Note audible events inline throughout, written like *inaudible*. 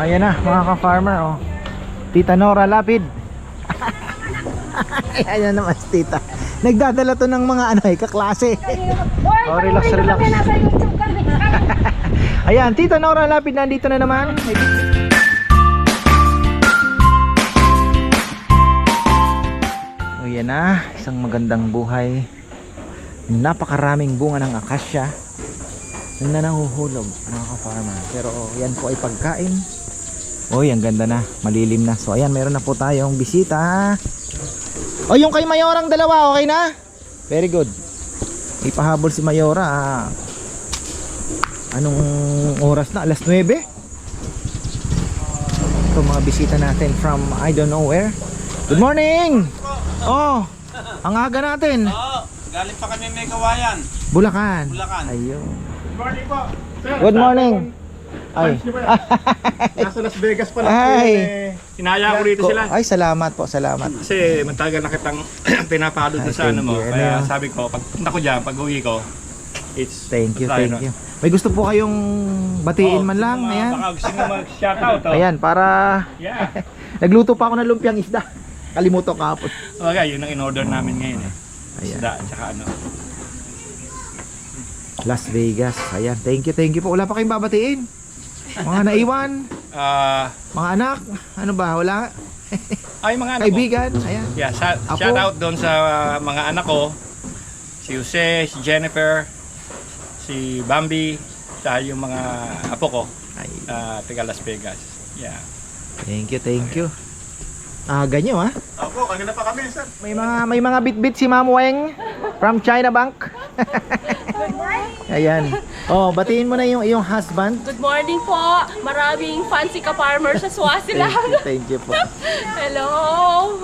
Ayan na, mga ka-farmer, oh. Tita Nora Lapid. *laughs* Ayan naman si tita. Nagdadala to ng mga ano eh, kaklase. Oh, relax, relax. *laughs* Ayan, Tita Nora Lapid nandito na naman. O yan na, isang magandang buhay. Napakaraming bunga ng akasya na nahuhulog mga ka-farmer. Pero yan po ay pagkain. Uy, ang ganda na. Malilim na. So ayan, meron na po tayong bisita. O yung kay Mayorang dalawa, okay na? Very good. Ipahabol si Mayora. ah. Anong oras na? Alas 9? Ito mga bisita natin from I don't know where. Good morning! Oh, ang aga natin. Oo, galing pa kami may kawayan. Bulacan. Bulacan. Ayun. morning po. Good morning. Ay. *laughs* Nasa Las Vegas pa lang. Ay. Eh, ko rito sila. Ay, salamat po, salamat. Kasi matagal na kitang *clears throat* pinapalo doon sa ano thank mo. you. Ano Kaya yan? sabi ko, pag punta ko dyan, pag uwi ko, it's... Thank you, thank na. you. May gusto po kayong batiin Oo, man lang, mo, ayan. Baka gusto mo mag-shoutout. Oh. Ayan, para Yeah. *laughs* nagluto pa ako ng lumpiang isda. Kalimuto kahapon. Okay, yun ang in-order namin ngayon eh. Ayan. Isda, tsaka ano. Las Vegas. Ayan, thank you, thank you po. Wala pa kayong babatiin. Mga naiwan, Ah, mga anak, ano ba, wala? ay mga anak ko. Kaibigan, ayan. Yeah, sa, Apo. shout out doon sa uh, mga anak ko. Si Jose, si Jennifer, si Bambi, tsaka yung mga apo ko, Ay, uh, taga Las Vegas. Yeah. thank you, thank you. Ah, ganyo ha. Opo, kanina pa kami, sir. May mga may mga bit-bit si Ma'am Weng from China Bank. *laughs* Ayan. Oh, batiin mo na yung iyong husband. Good morning po! Maraming fancy ka-farmer sa Swaziland. Thank you, thank you po. Hello!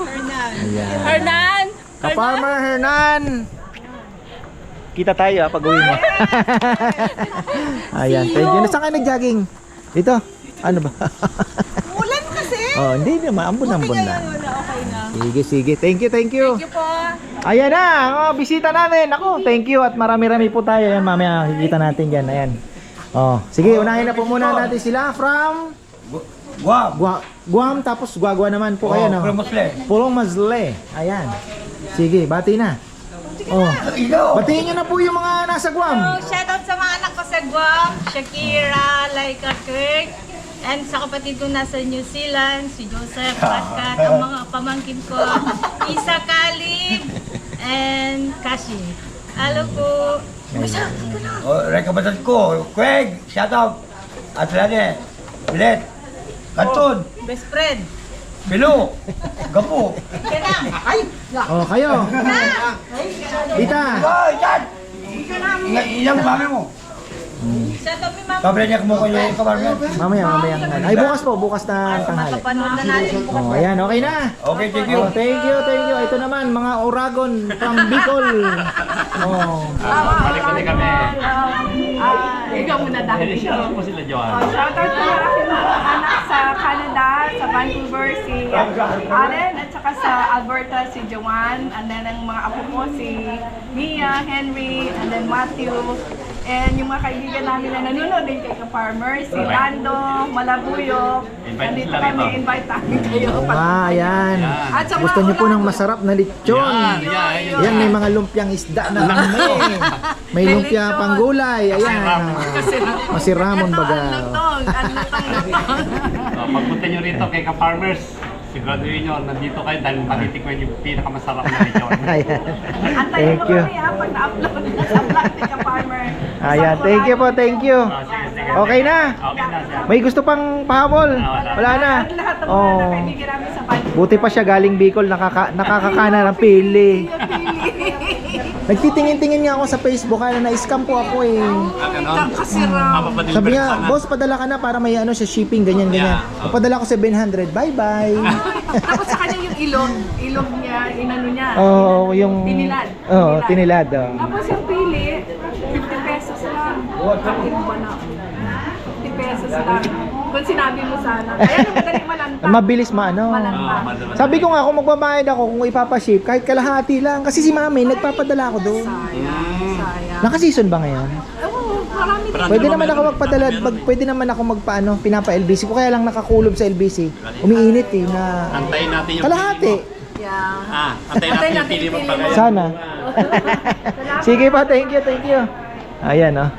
Ayan. Hernan! Ka-farmer Hernan. Kita tayo ah, pag uwi mo. *laughs* Ayan, thank you. Nasaan ka nag-jogging? Dito. Ano ba? Ulan kasi! oh, hindi naman. Ambon-ambon na. Sige, sige. Thank you, thank you. Thank you po! Ayan na, oh, bisita natin. Ako, thank you at marami-rami po tayo. Ayan, mamaya makikita natin dyan. Ayan. Oh, sige, unahin na po muna natin sila from Guam. Gua Guam tapos Guagua naman po kayo, no? Muslim. Pulong Mazle. Ayan. Sige, bati na. Oh. Batiin nyo na po yung mga nasa Guam. Shoutout sa mga anak ko sa Guam, Shakira, Laika Kirk, and sa kapatid ko nasa New Zealand, si Joseph Pascat, ang mga pamangkin ko, Isa Kalib, and Kashi. Hello po. Ayan. O, rekabasan ko. Craig, shout out. At Rane, Bilet, Kantun, Best friend. Bilo, Gapo. Oh, kayo. Tita. Ay, dyan! Ilang mami mo? Shoutout mi mama. Kabre niya kumuha yung kabarmen. Mamaya, mamaya. Ay, bukas po. Bukas na tanghali. Na natin. Oh, ayan. Okay na. Okay, thank you. Oh, thank you, thank you. Ito naman, mga Oragon from Bicol. Oh. Balik-balik kami. Ikaw muna dahil. Shoutout mo sila, Johan. Shoutout sa aking mga anak sa Canada, sa Vancouver, si Allen, at saka sa Alberta, si Joanne, and then ang mga apo ko, si Mia, Henry, and then Matthew, and yung mga kaibigan namin na nanonood din kay ka-farmer, si Lando, Malabuyo, Invite nandito sila kami, rito. invite namin kayo. Oo nga, ayan. At sa Gusto niyo po ng masarap na lechon. Yan, yan, yan. Yan, may mga lumpiang isda na lami. May lumpia lechon. pang gulay. Ayan. Masiramon Ito, baga. ang lutong, ang lutong lutong. Pagpunta nyo rito kay ka-farmers, siguraduhin nyo, nandito kayo dahil matitikman yung pinakamasarap na. *laughs* Ayan. Antayin Thank mo you. kami ha, pag na-upload na sa vlog ni ka-farmer. Ayan, thank you po, thank you. Ah, sige, sige. Okay na. Okay na siya. May gusto pang pahabol? Wala na. At lahat ng mga Oh. namin sa. Buti pa siya galing Bicol, nakaka nakakakana ng pili. Nagtitingin-tingin nga ako sa Facebook, kaya na-scam po ako eh. Kasi raw. Sabi nga, boss, padala ka na para may ano sa shipping, ganyan, ganyan. Padala ko 700, bye-bye. *laughs* Tapos sa kanya yung ilog, ilog niya, inano niya. Oo, yung... Tinilad. Oo, tinilad. oh. Tapos yung pili, 50 pesos lang. Na. 50 pesos lang. Sinabi mo sana. Kaya nung madali malanta. Mabilis maano. Malanta. Sabi ko nga, kung magbabayad ako, kung ipapaship, kahit kalahati lang. Kasi si mami, nagpapadala ako doon. Sayang, sayang. Naka-season ba ngayon? Oo, marami din. Pwede naman ako magpadala, mag, pwede naman ako magpaano, pinapa LBC ko kaya lang nakakulob sa LBC. Umiinit eh na Antayin natin yung kalahati. Yeah. Ah, antayin natin yung pili mo. Sana. *laughs* Sige pa, thank you, thank you. Ayan oh.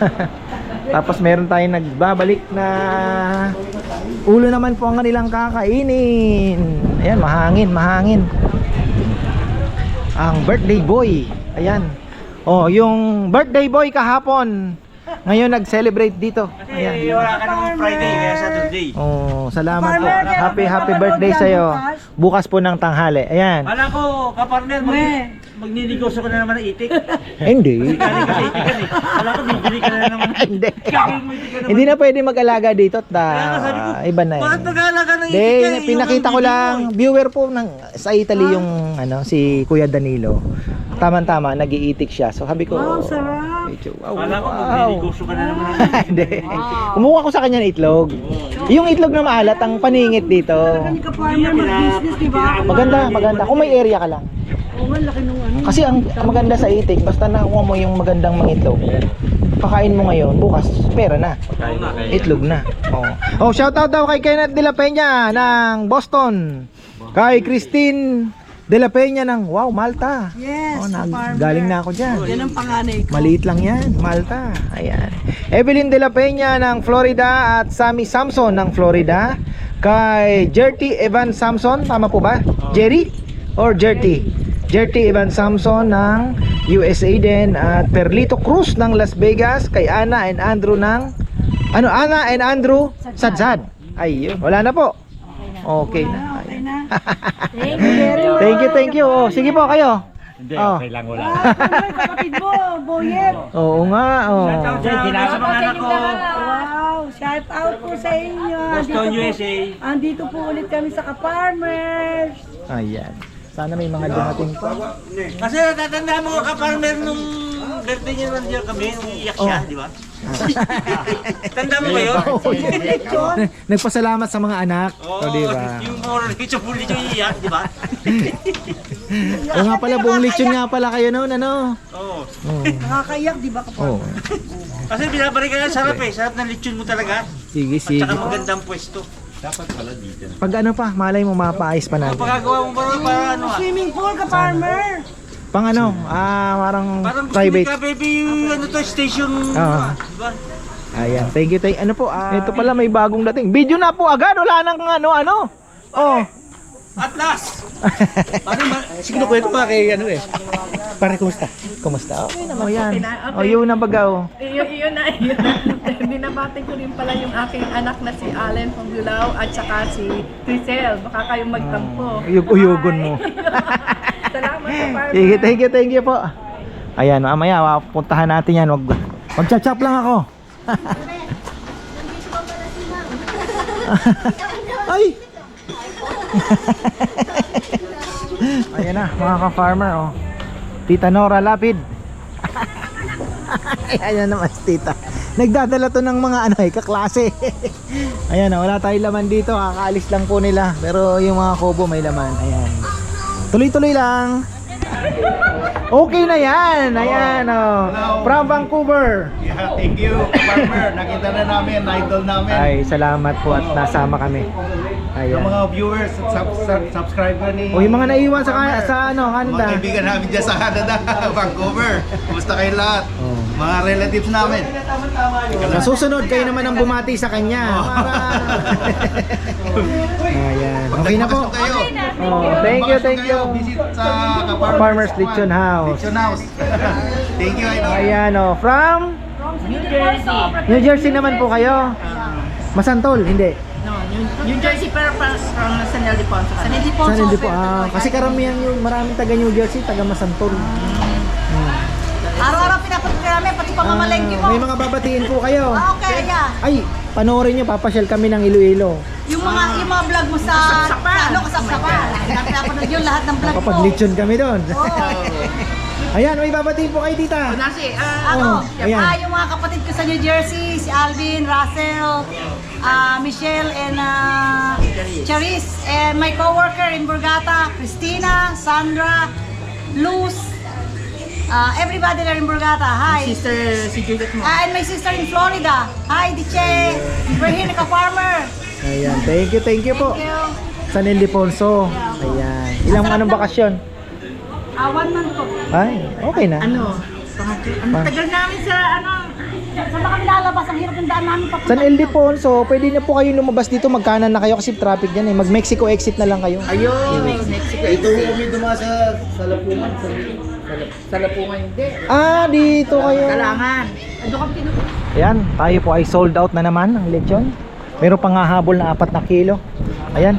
*laughs* Tapos meron tayong nagbabalik na ulo naman po ang kanilang kakainin. Ayan, mahangin, mahangin. Ang birthday boy. Ayan. Oh, yung birthday boy kahapon. Ngayon nag-celebrate dito. Ayan. Wala ka naman Friday, kaya Saturday. Oh, salamat po. Happy happy birthday sa iyo. Bukas po ng tanghali. Ayan. Wala ko, kapartner, mag magninegosyo ka na naman ng itik. *laughs* Hindi. Galing ka sa itikan eh. Wala ko, bibili ka na naman. *laughs* Hindi. Hindi na pwede mag-alaga dito at ah, iba na Bakit yan. mag-aalaga ng itik Hindi, eh? pinakita ko lang, mo viewer po ng sa Italy yung ano si Kuya Danilo. Tama-tama, nagiitik siya. So sabi ko, Wow, sarap. Wow, Wala ko, wow. magninegosyo ka na naman ng itik. *laughs* Hindi. Kumuha ko sa kanya ng itlog. Yung itlog na maalat, ang paningit dito. Farmer mag-business, di ba? Maganda, maganda. Kung may area ka lang. Kasi ang ang maganda sa itik, basta nakuha mo yung magandang mangitlog. Pakain mo ngayon, bukas pera na. Itlog na. Oh. oh, shout out daw kay Kenneth De La Peña ng Boston. Kay Christine De La Peña ng Wow, Malta. Yes, Oh, nag- galing na ako diyan. Yan ang panganay ko. Maliit lang yan, Malta. Ayan. Evelyn De La Peña ng Florida at Sammy Samson ng Florida. Kay Jerty Evan Samson, tama po ba? Jerry? Or Jerty? Jerty Evan Samson ng USA din at Perlito Cruz ng Las Vegas kay Ana and Andrew ng ano Ana and Andrew Sadzad. Ayun, wala na po. Okay na. Okay na. thank you, thank you. Oh, sige po kayo. Hindi, okay lang wala. kapatid mo, Boyet. Oo nga, oh. Sinasa mga anak ko. Wow, shout out po sa inyo. Boston, USA. Andito po ulit kami sa Ka-Farmers. Ayan. Sana may mga dumating pa. Kasi natatanda mo kapartner nung birthday niya nandiyan kami, nung iyak siya, di ba? *laughs* Tanda mo ba yun? *laughs* Nagpasalamat sa mga anak. O, di ba? *laughs* Yung more rich of bully yung iyak, di ba? O nga pala, buong lechon nga pala kayo noon, ano? Oo. Oo. Nakakayak, di ba? Oh. Kasi binabalik ka na sarap eh. Sarap ng lechon mo talaga. Sige, sige. Tsaka magandang pwesto. Pag ano pa, malay mo mapaayos pa natin. Pagkagawa mo ba para ano ah? Swimming pool, Ka-Farmer. Pang ano, ah, parang Parang gusto ni private. ka baby yung ano to, station. Oo. Diba? Ayan, thank you, thank Ano po, ah, ito pala may bagong dating. Video na po agad, wala nang ano, ano. Oh. Atlas! *laughs* Paano ba? Sige, kwento pa kay ano eh. Pare, kumusta? Kumusta? Okay naman. Oh, yan. Oh, yun na bagaw. Iyon, iyon na, iyon *laughs* na. Binabati ko rin pala yung aking anak na si Allen Pangulao at saka si Crisel. Baka kayong magtampo. Uyug-uyugon mo. *laughs* Salamat sa. Sige, thank you, thank you po. Ayan, mamaya, puntahan natin yan. Wag, magchat-chat lang ako. Ay! *laughs* Ayan na, mga ka-farmer, oh. Tita Nora Lapid. *laughs* Ayan na naman si tita. Nagdadala to ng mga ano eh, kaklase. *laughs* Ayan na, wala tayong laman dito. Kakaalis lang po nila. Pero yung mga kobo may laman. Ayan. Tuloy-tuloy lang. Okay na yan. Ayan, oh. From Vancouver. Yeah, thank you, farmer. Nakita na namin, idol namin. Ay, salamat po at nasama kami. Yung Ayan. mga viewers at sub- sub- subscriber ni... O yung mga naiwan sa, ka- sa ano, Mga Canada. kaibigan namin dyan sa Canada, *laughs* Vancouver. Kumusta kayo lahat? Oh. Mga relatives namin. Sa susunod, kayo naman ang bumati sa kanya. Para... *laughs* Ayan. Okay na po. Kayo. Oh, thank you, thank you. Visit sa Farmers Lechon House. Lechon House. *laughs* thank you, idol. Ayan, oh. From New Jersey. New Jersey naman po kayo. Masantol, hindi. New Jersey pero from San Ildefonso. San Saan hindi po? Ah, kasi karamihan yung maraming taga New Jersey, taga Masantol. Araw-araw pinapunta namin, pati pamamalengke mo. May mga babatiin po kayo. Ah, okay, yeah. Ay, panoorin nyo, papasyal kami ng Iloilo. Yung mga, yung mga vlog mo sa, sa ano, kasapsapan. Napapanood yun lahat ng vlog mo. Kapag lechon kami doon. Oo. *laughs* Ayan, may babatiin po kayo, tita. Nasi, ah, Ako, Oh, ayan. ah, yung mga kapatid ko sa New Jersey, si Alvin, Russell, ah, Michelle, and uh, Charis, and my coworker in Burgata, Christina, Sandra, Luz, Uh, everybody there in Burgata, hi. Sister, si Juliet mo. Ah, and my sister in Florida. Hi, Diche. We're here, ka-farmer. Ayan, thank you, thank you po. Thank you. San Ildefonso. Ayan. Ilang anong bakasyon? Ah, one month po. Ay, okay na. Ano? Pangatlo. Ang tagal namin sa ano. Saan ba kami lalabas? Ang hirap ng daan namin papunta. San Ildefonso, pwede na po kayo lumabas dito, magkanan na kayo kasi traffic yan eh. Mag Mexico exit na lang kayo. Ayun. Mexico. Ito kami dumaan sa Salapungan. Sa, Sa Lapungan hindi. Ah, dito kayo. Kalangan. Ayan, tayo po ay sold out na naman ang lechon. Meron pang hahabol na apat na kilo. Ayan.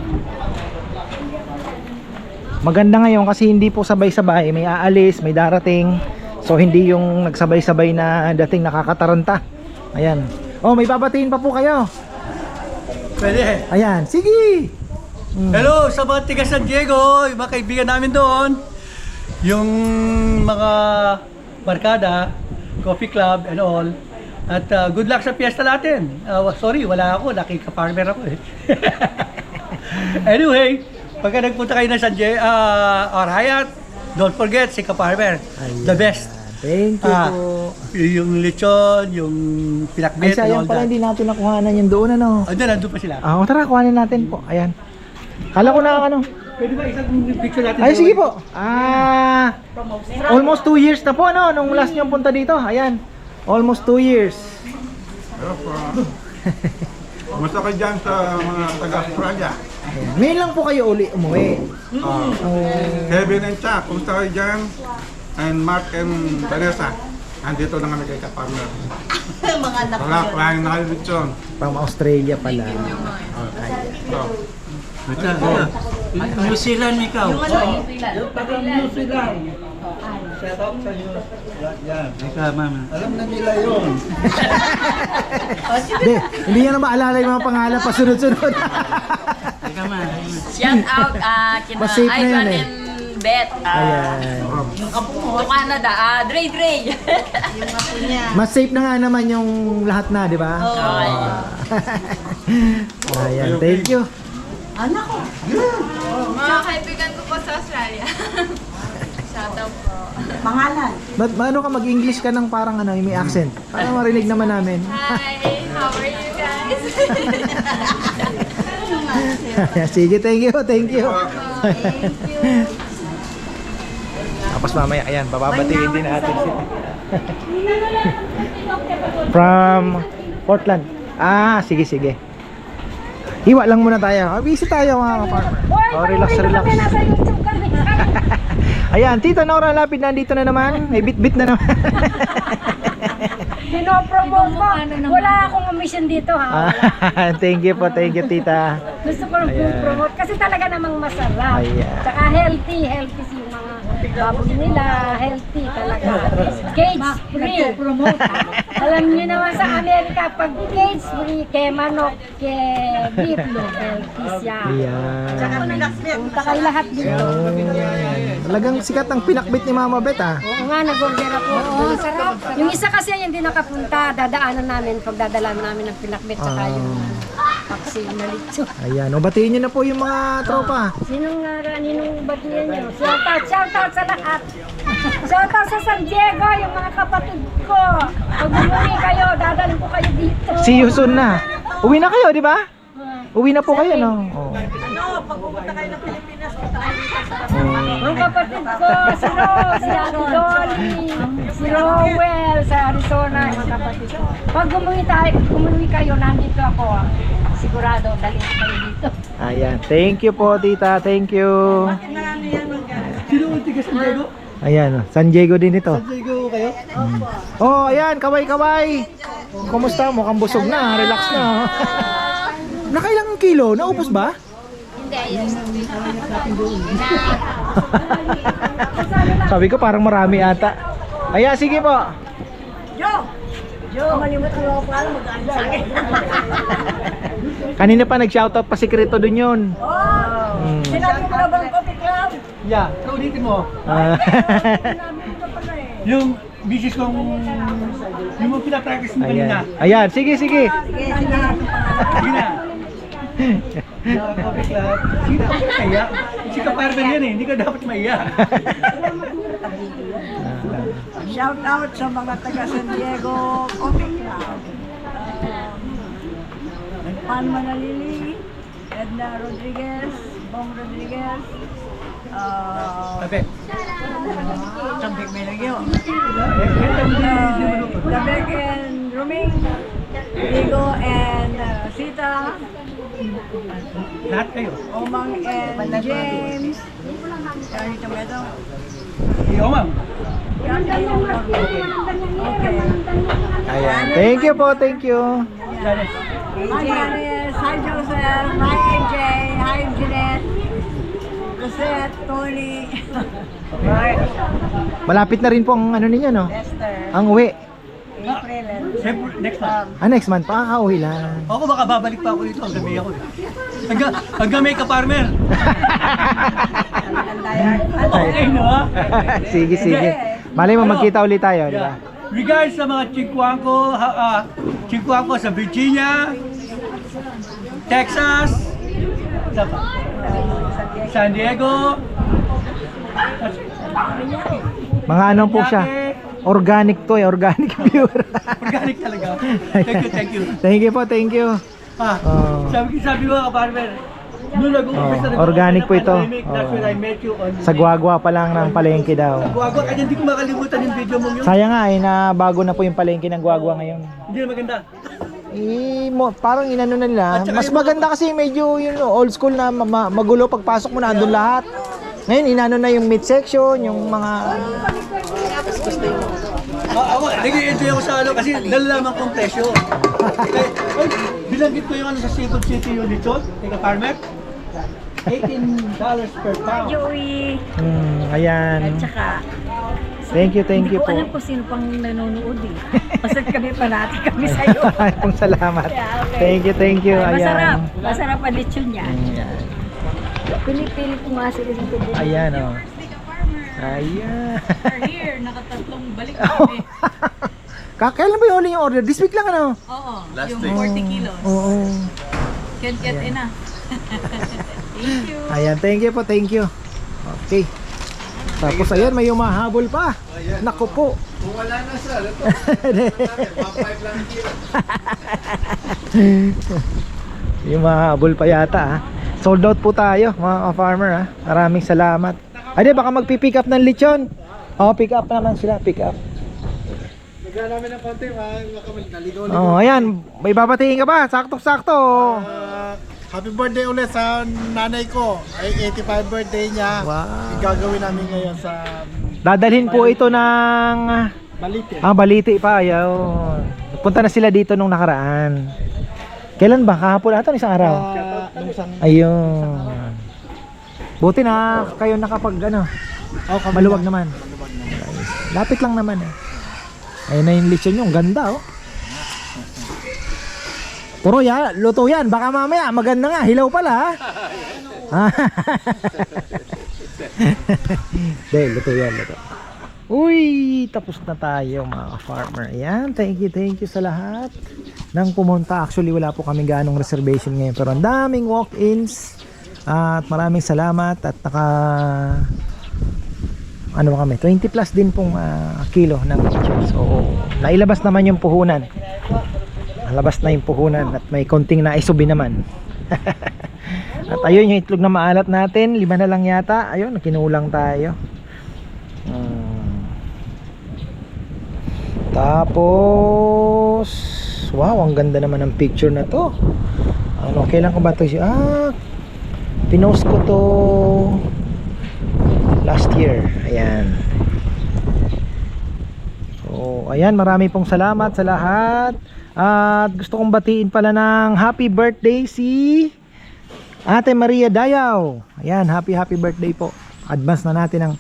Maganda ngayon kasi hindi po sabay-sabay. May aalis, may darating. So hindi yung nagsabay-sabay na dating nakakataranta. Ayan. Oh, may babatiin pa po kayo. Pwede. Ayan, sige. Mm. Hello sa mga tiga San Diego, yung mga kaibigan namin doon. Yung mga barkada, coffee club and all. At uh, good luck sa piyesta natin. Uh, sorry, wala ako. Nakika-farmer ako eh. *laughs* anyway, pagka nagpunta kayo ng San Diego, uh, or Hyatt, don't forget si Ka-Farmer. The best. Thank you Ah, po. yung lechon, yung Ay, pinakbet, and all sayang pala that. hindi natin nakuhanan yung doon ano. Andun, nandun pa sila. Ah, tara, kuhanin natin po. Ayan. Kala ko na ano. Pwede ba isang picture natin? Ay, doon? sige po. Ah, almost 2 years na po, no? Nung last niyong punta dito. Ayan. Almost 2 years. Kumusta kayo dyan sa mga taga-Australia? Ayan. Ngayon lang po kayo uli umuwi. Ah, Oh, Kevin and Chuck, kumusta kayo dyan? And Mark and Vanessa. Andito na kami kay Kaparmer. *laughs* mga anak ko. Wala, kuhain na kayo lechon. from Australia pala. So, New Zealand ikaw. Hindi, hindi niya na maalala yung mga pangalan pa sunod-sunod. *laughs* Shout out ah kina Mas safe na yun Ivan eh. and Beth. Ah, Ayan. to Canada. Ah, Dre Dre. *laughs* Mas safe na nga naman yung lahat na, di ba? Okay. *laughs* Ayan, thank you. Mga kaibigan ko po sa Australia. *laughs* Shout out po. Pangalan. Ba't ano ka mag-English ka ng parang ano, yung may accent? Para marinig naman namin. Hi, how are you guys? *laughs* Sige, thank you, thank you. *laughs* Tapos mamaya, ayan, bababatiin din natin sila. *laughs* From Portland. Ah, sige, sige. Hiwa lang muna tayo. Ah, Busy tayo mga ka-farmer. Oh, relax, relax. Ayan, Tita Nora Lapid nandito na naman. May bit-bit na naman. Pinopromote mo. Wala akong omission dito ha. Ah, *laughs* thank you po, thank you, Tita. Gusto ko lang Ayan. promote kasi talaga namang masarap. Ayan. Tsaka healthy, healthy mga baboy nila, healthy talaga. Cage free. Alam niyo naman sa Amerika, pag cage free, kay manok, kay beef, no, healthy siya. Ayan. Punta kayo lahat dito. Talagang sikat ang pinakbit ni Mama Bet ah. Oo nga, nag-order ako. Oo, sarap. Yung isa kasi yan, hindi nakapunta. Dadaanan namin pag dadala namin ng pinakbit tsaka yung paksi na litso. Ayan, o batiin niyo na po yung mga tropa. Sinong nga, ninong batiyan nyo? Shout out, shout out sa lahat. Shout out sa San Diego, yung mga kapatid ko. Pag umuwi kayo, dadalhin ko kayo dito. See you soon na. Uwi na kayo, di ba? Uwi na po kayo, no? Oh. Ang kapatid ko, si Rose, si Ate Dolly, si Rowell sa Arizona, yung mga kapatid ko. Pag umuwi tayo, umuwi kayo, nandito ako. Sigurado, dalhin kayo dito. Ayan, thank you po, tita. Thank you. Sino ang tiga San Diego? Ayan, San Diego din ito. San Diego kayo? Oh, ayan, kaway-kaway. Kumusta? Mukhang busog na. Relax na. *laughs* Nakailang kilo? Naubos ba? *laughs* Sabi ko parang marami ata. Ayan, sige po. *laughs* Kanina pa nag-shoutout pa si Krito dun yun. Mm. Sinabi ko na bang coffee club? Yeah, kaulitin mo. Ah. *laughs* Yung bisis kong, yung mga pinapractice mo kanina. Ayan. Ayan, sige, sige. Sige na. Yeah, *laughs* coffee club. Sino ka maiya? Si Kaparban yan eh, hindi ka dapat maiya. Shout out sa mga taga San Diego Coffee Club. Um, Pan Manalili, Edna Rodriguez, Bong Rodriguez, uh, Tabi. Tambik may lagyo. Dabek and Ruming, Diego and uh, Sita, Lahat kayo. Omang and James. Kaya ito ba ito? Ayan. Thank you po, thank you. Hi Janice, hi Joseph, hi AJ, hi Jeanette, Rosette, Tony, Malapit na rin po ang ano ninyo, no? Lester, Ang uwi. April, Siyempre, next month. Ah, next month, pakakauwi lang. Ako baka babalik pa ako dito hanggang may ako. eh. Hanggang, hanggang may ka-farmer. Okay, no? *laughs* sige, sige. Malay mo, magkita ulit tayo, di ba? Yeah. Regards sa mga chikwan ko, ha, ah, chikwan ko sa Virginia, Texas, sa San Diego, Mga ano po siya? Organic to eh, organic *laughs* pure. organic talaga. *laughs* Thank you, thank you. thank you po, thank you. Ah, Oh. sabi, sabi mo ka-farmer, nag-uumpisa Oh, organic po ito. pandemic, that's when I met you on Sa guagwa pa lang ng palengke daw. Guagwa, kaya hindi ko makalimutan yung video mo yun. Sayang nga eh, na bago na po yung palengke ng guagwa ngayon. Hindi na maganda. Eh, mo, parang inano na nila. Mas maganda kasi medyo yun, old school na ma- ma- magulo pagpasok mo na andun lahat. Ngayon, inano na yung mid section, yung mga... Ah, ako, nag-i-enjoy ako sa ano kasi nalalaman kong presyo. Kaya, *laughs* ay, bilanggit ko yung ano sa Seafood City unit yun, teka farmer. $18 per pound. Joey, Hmm, ayan. at saka, Thank you, thank hindi you ko po. alam kung sino pang nanonood eh. Basta kami panati kami *laughs* sa'yo. Pong salamat. Yeah, okay. Thank you, thank you. Ay, Masarap. Ayan. Masarap ang lechon niya. Ayan. Pinipilit ko nga sila dito. Ayan, oh. Ayan. Here, *laughs* nakatatlong balik *laughs* Oh. Kakailan ba yung huli yung order? This week lang ano? Oo, yung 40 kilos. Oo. Can't get enough. *laughs* Thank you. Ayan, thank you po, thank you. Okay. Tapos ayan, may umahabol pa. Naku po. Kung wala na sir, ito. 1.5 *laughs* lang kilo. *laughs* yung mahabol pa yata ha. Sold out po tayo mga farmer ha. Maraming salamat. Ay di, baka magpi-pick up ng lechon. Oh, pick up naman sila, pick up. Nagla namin ng konti, naligaw Oh, ayan, may babatiin ka ba? Sakto-sakto. Ah, happy birthday ulit sa nanay ko. Ay 85 birthday niya. Wow. Gagawin namin ngayon sa Dadalhin po ito ng Balite. Ah, baliti pa ayaw. Punta na sila dito nung nakaraan. Kailan ba? Kahapon ata, isang araw. Ah, isang Ayun. Buti na kayo nakapag ano. Oh, Maluwag na. naman. Lapit lang naman eh. Ayun na yung lechon nyo. Ang ganda oh. Puro ya, luto yan. Baka mamaya maganda nga. Hilaw pala. *laughs* Ah. Hindi, luto yan. Luto. Uy, tapos na tayo mga farmer. Ayan, thank you, thank you sa lahat nang pumunta. Actually, wala po kami ganong reservation ngayon. Pero ang daming walk-ins. At maraming salamat at naka ano kami 20 plus din pong ah, kilo ng so nailabas naman yung puhunan nalabas na yung puhunan at may konting naisubi naman. *laughs* At ayun yung itlog na maalat natin. Lima na lang yata. Ayun kinulang tayo. Hmm. tapos wow ang ganda naman ng picture na to. Ano kailan ko ba to ah! Pinost ko to last year. Ayan. So ayan marami pong salamat sa lahat at gusto kong batiin pala ng happy birthday si Ate Maria Dayaw ayan happy happy birthday po advance na natin ng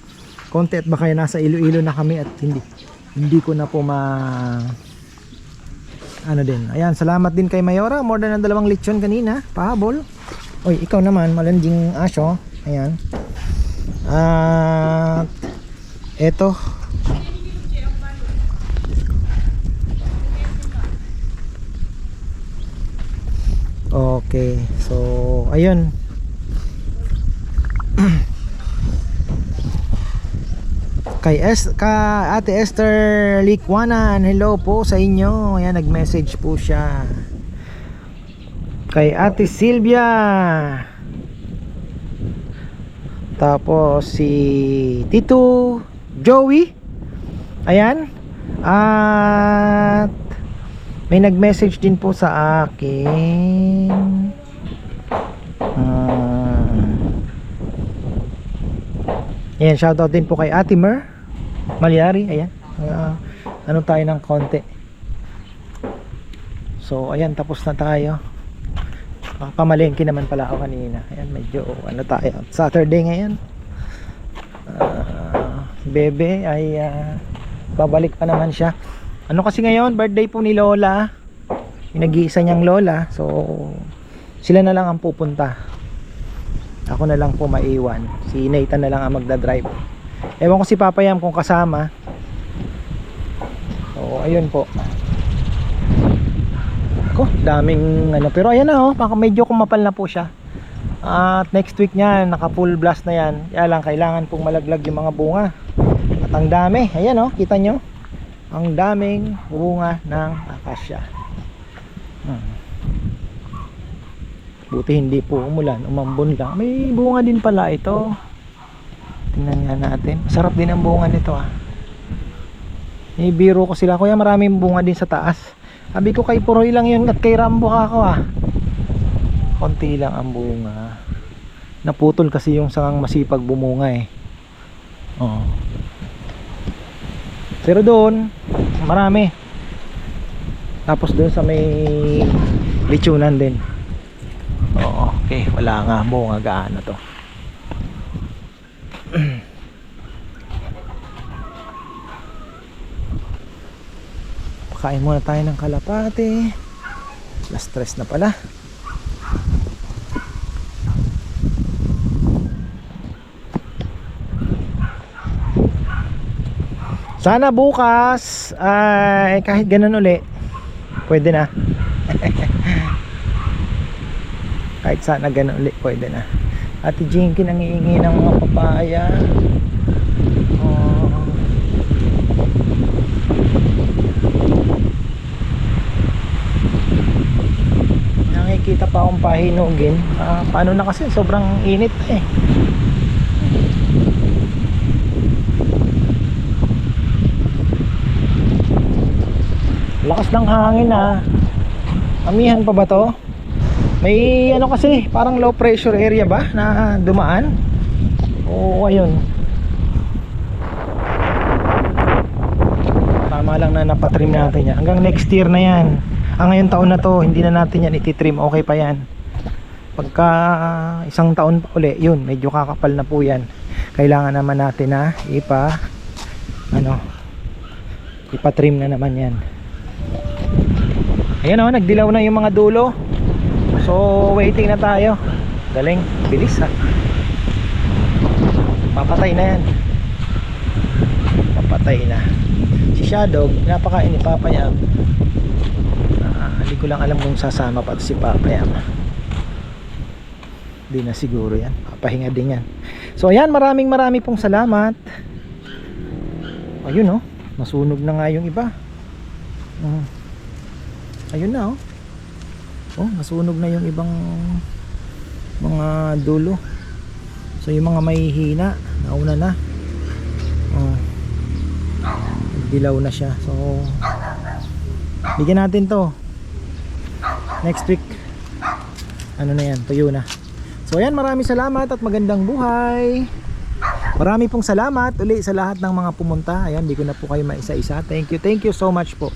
konti at baka nasa Iloilo na kami at hindi hindi ko na po ma ano din ayan salamat din kay Mayora more than ang dalawang lechon kanina pahabol Oy, ikaw naman, malanding aso. Ayan. At eto. Okay. So, ayun. *clears throat* Kay es ka Ate Esther Likwanan, hello po sa inyo. Ayan, nag-message po siya. Kay Ate Silvia. Tapos si Tito Joey. Ayan. At may nag-message din po sa akin. Ah. Ayan, shoutout din po kay Ate Mer Malyari, ayan. Ah, ano tayo ng konti. So, ayan, tapos na tayo. Ah, Pamalengke naman pala ako kanina. Ayan, medyo ano tayo. Saturday ngayon. Ah, bebe ay ah, babalik pa naman siya. Ano kasi ngayon, birthday po ni Lola. Yung nag-iisa niyang Lola. So, sila na lang ang pupunta. Ako na lang po maiwan. Si Nathan na lang ang magdadrive. Ewan ko si Papa Yam kung kasama. So, ayun po. Ako, daming ano. Pero ayan na oh, medyo kumapal na po siya. At next week niyan, naka full blast na yan. Kaya lang, kailangan pong malaglag yung mga bunga. At ang dami, ayan oh, kita nyo. Ang daming bunga ng akasya. Hmm. Buti hindi po umulan, umambon lang. May bunga din pala ito. Tingnan nga natin. Sarap din ang bunga nito ah. May biro ko sila. Kuya maraming bunga din sa taas. Sabi ko kay Puroy lang yun at kay Rambo ako ah. Konti lang ang bunga. Naputol kasi yung sangang masipag bumunga eh. Oo. Pero doon, marami. Tapos doon sa may lechonan din. Oo, okay. Wala nga bunga gaano to. Pakain muna tayo ng kalapate. Last stress na pala. Sana bukas ay kahit ganun uli pwede na. *laughs* kahit sana ganun uli pwede na. Ate Jinky nangihingi ng mga papaya. Oh. Nakikita pa akong pahinugin. Ah, paano na kasi sobrang init eh. Lakas ng hangin ah. Amihan pa ba to? May ano kasi, parang low pressure area ba na dumaan? Oo, ayun. Tama lang na napatrim natin yan. Hanggang next year na yan. Ang ngayon taon na to, hindi na natin yan ititrim. Okay pa yan. Pagka isang taon pa uli, yun, medyo kakapal na po yan. Kailangan naman natin na ipa ano ipatrim na naman yan. Ayan o, nagdilaw na yung mga dulo. So, waiting na tayo. Galing, bilis ha. Papatay na yan. Papatay na. Si Shadow, napakain ni Papa Yam. Ah, hindi ko lang alam kung sasama pa si Papa Yam. Hindi na siguro yan. Papahinga din yan. So, ayan, maraming marami pong salamat. Ayun oh, nasunog na nga yung iba. Mm. Ayun na oh. Oh, nasunog na yung ibang mga dulo. So yung mga may hina, nauna na. Oh. Dilaw na siya. So bigyan natin 'to. Next week. Ano na 'yan, tuyo na. So ayan, maraming salamat at magandang buhay. Marami pong salamat uli sa lahat ng mga pumunta. Ayan, di ko na po kayo maisa-isa. Thank you, thank you so much po.